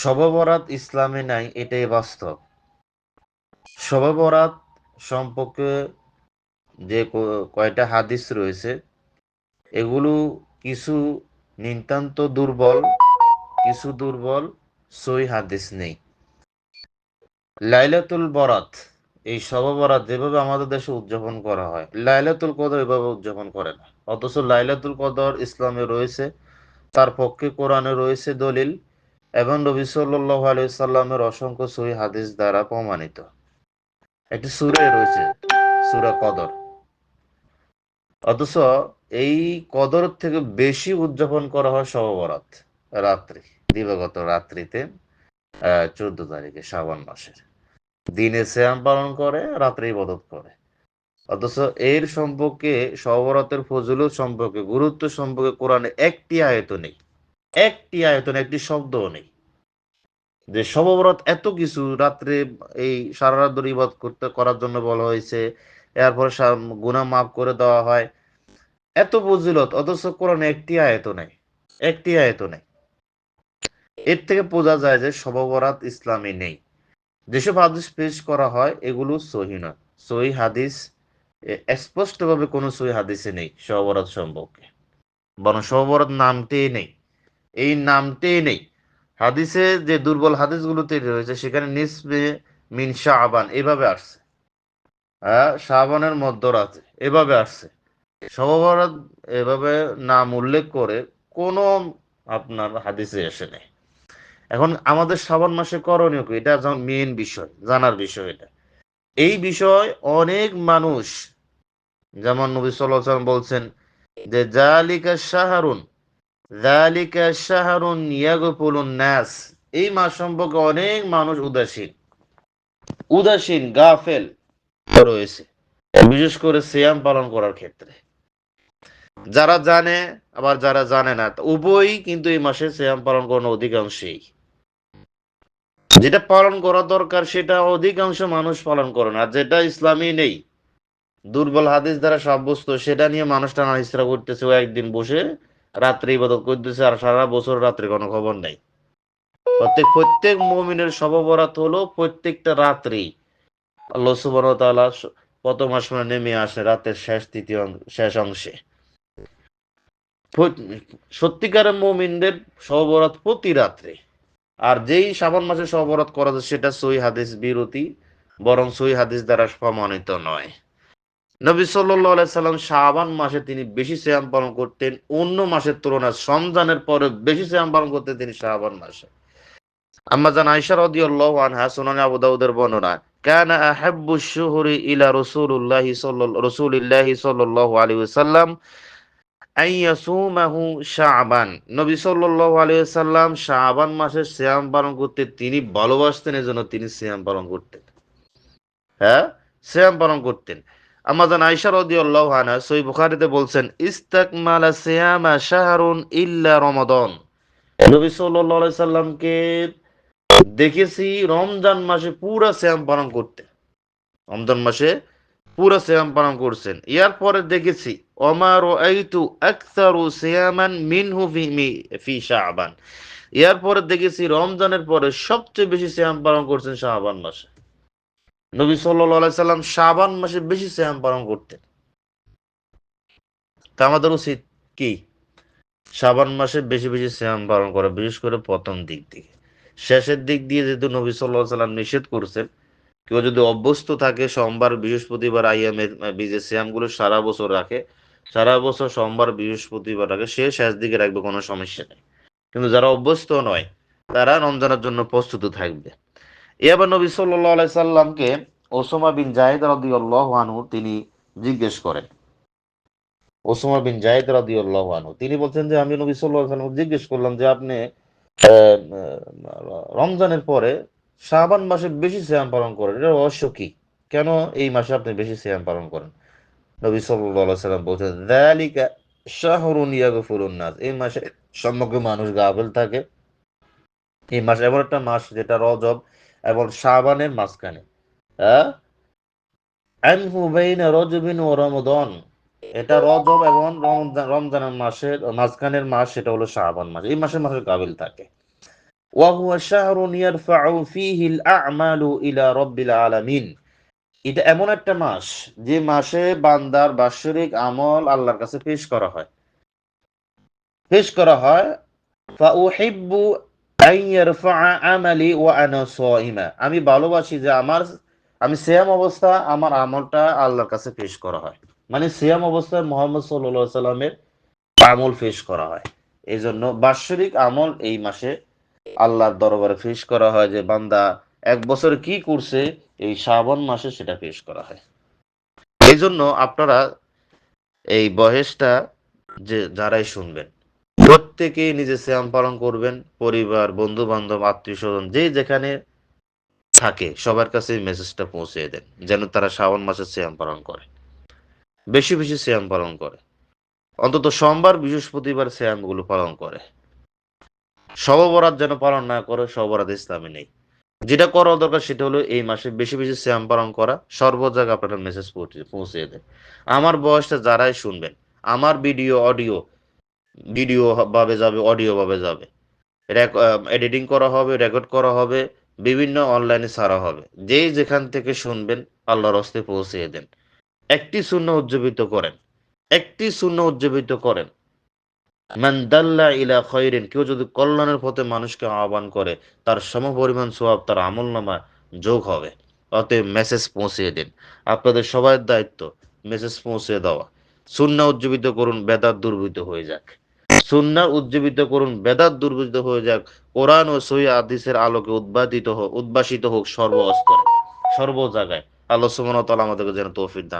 শবে ইসলামে নাই, এটাই বাস্তব। শবে সম্পর্কে যে কয়টা হাদিস রয়েছে, এগুলো কিছু নিতান্ত দুর্বল, কিছু দুর্বল সই হাদিস নেই। লাইলাতুল বরাত, এই শব বরাত যেভাবে আমাদের দেশে উদযাপন করা হয়, লাইলাতুল কদর এভাবে উদযাপন করে না। অথচ লাইলাতুল কদর ইসলামে রয়েছে, তার পক্ষে কোরআনে রয়েছে দলিল এবং নবী সাল্লাহ আলাইসাল্লামের অসংখ্য সহি হাদিস দ্বারা প্রমাণিত। একটি সুরে রয়েছে, সুরা কদর। অথচ এই কদর থেকে বেশি উদযাপন করা হয় সববরাত রাত্রি, দিবাগত রাত্রিতে চোদ্দ তারিখে শ্রাবণ মাসের। দিনে শ্যাম পালন করে, রাত্রে ইবাদত করে। অথচ এর সম্পর্কে সবরাতের ফজলত সম্পর্কে, গুরুত্ব সম্পর্কে কোরআনে একটি আয়ত নেই। একটি আয়তন, একটি শব্দও নেই। যে সববরত এত কিছু রাত্রে এই সারা রাত ধরে ইবাদ করতে, করার জন্য বলা হয়েছে, এরপরে গুণা মাফ করে দেওয়া হয়। এত ফজিলত, অথচ কোরআনে একটি আয়ত নেই, একটি আয়ত নেই। এর থেকে বোঝা যায় যে সববরাত ইসলামী নেই। যেসব হাদিস পেশ করা হয়, এগুলো সহি নয়। সহি হাদিস স্পষ্টভাবে কোনো সহি হাদিসে নেই সববরাত সম্পর্কে। বরং সববরাত নামতেই নেই। এই নামতেই নেই। হাদিসে যে দুর্বল হাদিসগুলো তৈরি হয়েছে, সেখানে নিসবে মিন শাহবান এভাবে আসছে। হ্যাঁ শাহবানের মধ্যরাতে, এভাবে আসছে। সববরাত এভাবে নাম উল্লেখ করে কোনো আপনার হাদিসে এসে নেই। এখন আমাদের শ্রাবণ মাসে করণীয় কি? এটা মেন বিষয়, জানার বিষয় এটা। এই বিষয় অনেক মানুষ, যেমন নবী সাল্লাম বলছেন যে, জালিকা শাহরুন জালিকা শাহরুন নাস এই মাস সম্পর্কে অনেক মানুষ উদাসীন। উদাসীন, গাফেল রয়েছে। বিশেষ করে সিয়াম পালন করার ক্ষেত্রে। যারা জানে, আবার যারা জানে না উভয়ই কিন্তু এই মাসে সিয়াম পালন করানো অধিকাংশই। যেটা পালন করা দরকার, সেটা অধিকাংশ মানুষ পালন করে না। যেটা ইসলামী নেই, দুর্বল হাদিস দ্বারা সাব্যস্ত, সেটা নিয়ে মানুষ টানা করতেছে, ও একদিন বসে রাত্রে ইবাদত করতেছে আর সারা বছর রাত্রে কোনো খবর নেই। প্রত্যেক প্রত্যেক মমিনের সববরাত হলো প্রত্যেকটা রাত্রি। আল্লাহ সুবাহ প্রথম আসমানে নেমে আসে রাতের শেষ তৃতীয় শেষ অংশে। সত্যিকারের মমিনদের সববরাত প্রতি রাত্রে। আর যেই শ্রাবণ মাসে সবরাত করা যায় সেটা সই হাদিস বিরতি, বরং সই হাদিস দ্বারা প্রমাণিত নয়। নবী সাল্লাম শাহবান মাসে তিনি বেশি শ্যাম পালন করতেন, অন্য মাসের তুলনায় সমজানের পরে বেশি শ্যাম পালন করতেন তিনি শাহবান মাসে। জান আনহা বর্ণনা শুহুরি ইলা নবী মাসে সিয়াম পালন করতে তিনি ভালোবাসতেন, এজন্য তিনি সিয়াম পালন করতেন। হ্যাঁ? সিয়াম পালন করতেন। আমাজান বুখারীতে বলছেন সিয়ামা শাহরুন ইল্লা নবী সাল্লামকে দেখেছি রমজান মাসে পুরা সিয়াম পালন করতে। রমজান মাসে পুরা সিয়াম পালন করছেন। ইয়ার পরে দেখেছি ওমার ও আইতু আকসারু সিয়ামান মিনহু ফি শাবান। ইয়ার পরে দেখেছি, রমজানের পরে সবচেয়ে বেশি শ্যাম পালন করছেন শাহবান মাসে। নবী সাল্লাহ সাল্লাম শাবান মাসে বেশি সিয়াম পালন করতেন। তা আমাদের উচিত কি? শাবান মাসে বেশি বেশি শ্যাম পালন করা, বিশেষ করে প্রথম দিক থেকে। শেষের দিক দিয়ে যেহেতু নবী সাল্লাহ সাল্লাম নিষেধ করছেন, কেউ যদি অভ্যস্ত থাকে, সোমবার, বৃহস্পতিবার আইএমের বীজের শ্যামগুলো সারা বছর রাখে, সারা বছর সোমবার, বৃহস্পতিবার রাখে, সে শেষ দিকে রাখবে, কোনো সমস্যা নেই। কিন্তু যারা অভ্যস্ত নয়, তারা রমজানের জন্য প্রস্তুত থাকবে। এবার নবী সাল্লাহ সাল্লামকে ওসমা বিন জাহেদ রাদি আনহু তিনি জিজ্ঞেস করেন। ওসমা বিন জাহেদ রাদি আনহু, তিনি বলছেন যে, আমি নবী সাল্লাহ জিজ্ঞেস করলাম যে, আপনি রমজানের পরে শাহবান মাসে বেশি শ্যাম পালন করেন এটা রহস্য কি? কেন এই মাসে আপনি বেশি শ্যাম পালন করেন? নবী সাল্লাহ সাল্লাম বলছেন দালিকা শাহরুন ইয়াগফুরুন নাস এই মাসে সমগ্র মানুষ গাফেল থাকে। এই মাস এমন একটা মাস যেটা রজব এবং শাহবানের মাঝখানে হ্যাঁ রজবিন ও রমদন এটা রজব এবং রমজানের মাসের মাঝখানের মাস সেটা হলো শাহবান মাস এই মাসের মাসে কাবিল থাকে وهو شهر يرفع فيه الأعمال إلى رب العالمين এটা এমন একটা মাস যে মাসে বান্দার বাৎসরিক আমল আল্লাহর কাছে পেশ করা হয় পেশ করা হয় فأحب আমি ভালোবাসি যে আমার, আমি সেয়াম অবস্থা আমার আমলটা আল্লাহর কাছে পেশ করা হয়। মানে সিয়াম অবস্থায় মোহাম্মদ সাল্লামের আমল পেশ করা হয়। এই জন্য বাৎসরিক আমল এই মাসে আল্লাহর দরবারে পেশ করা হয় যে, বান্দা এক বছর কি করছে এই শ্রাবণ মাসে সেটা পেশ করা হয়। এই জন্য আপনারা এই বয়সটা যে যারাই শুনবেন প্রত্যেকেই নিজে শ্যাম পালন করবেন, পরিবার বন্ধু বান্ধব আত্মীয় স্বজন যে যেখানে থাকে, সবার কাছে মেসেজটা পৌঁছে দেন, যেন তারা শ্রাবণ মাসে শ্যাম পালন করে। বেশি বেশি শ্যাম পালন করে। অন্তত সোমবার, বৃহস্পতিবার শ্যামগুলো পালন করে। সববরাত যেন পালন না করে সবরাত ইসলামে নেই। যেটা করা দরকার সেটা হলো এই মাসে বেশি বেশি শ্যাম পালন করা সর্ব জায়গায় আপনারা মেসেজ পৌঁছে দেন। আমার বয়সটা যারাই শুনবেন, আমার ভিডিও অডিও ভিডিও ভাবে যাবে অডিও ভাবে যাবে। এডিটিং করা হবে রেকর্ড করা হবে, বিভিন্ন অনলাইনে ছাড়া হবে। যেই যেখান থেকে শুনবেন, আল্লাহর হস্তে পৌঁছে দেন। একটি শূন্য উজ্জীবিত করেন। একটি শূন্য উজ্জীবিত করেন। ইলা খৈরিন কেউ যদি কল্যাণের পথে মানুষকে আহ্বান করে, তার সমপরিমাণ সোয়াব তার আমল নামা যোগ হবে। অতএব মেসেজ পৌঁছিয়ে দিন। আপনাদের সবার দায়িত্ব মেসেজ পৌঁছে দেওয়া। সুন্না উজ্জীবিত করুন, বেদাত দুর্বৃত হয়ে যাক। সুন্না উজ্জীবিত করুন, বেদাত দুর্বৃত হয়ে যাক, কোরআন ও সহি আদিসের আলোকে উদ্বাদিত হোক উদ্বাসিত হোক সর্ব অস্তরে সর্ব জায়গায়। আল্লাহ সুমন তালা আমাদেরকে যেন তৌফিক দান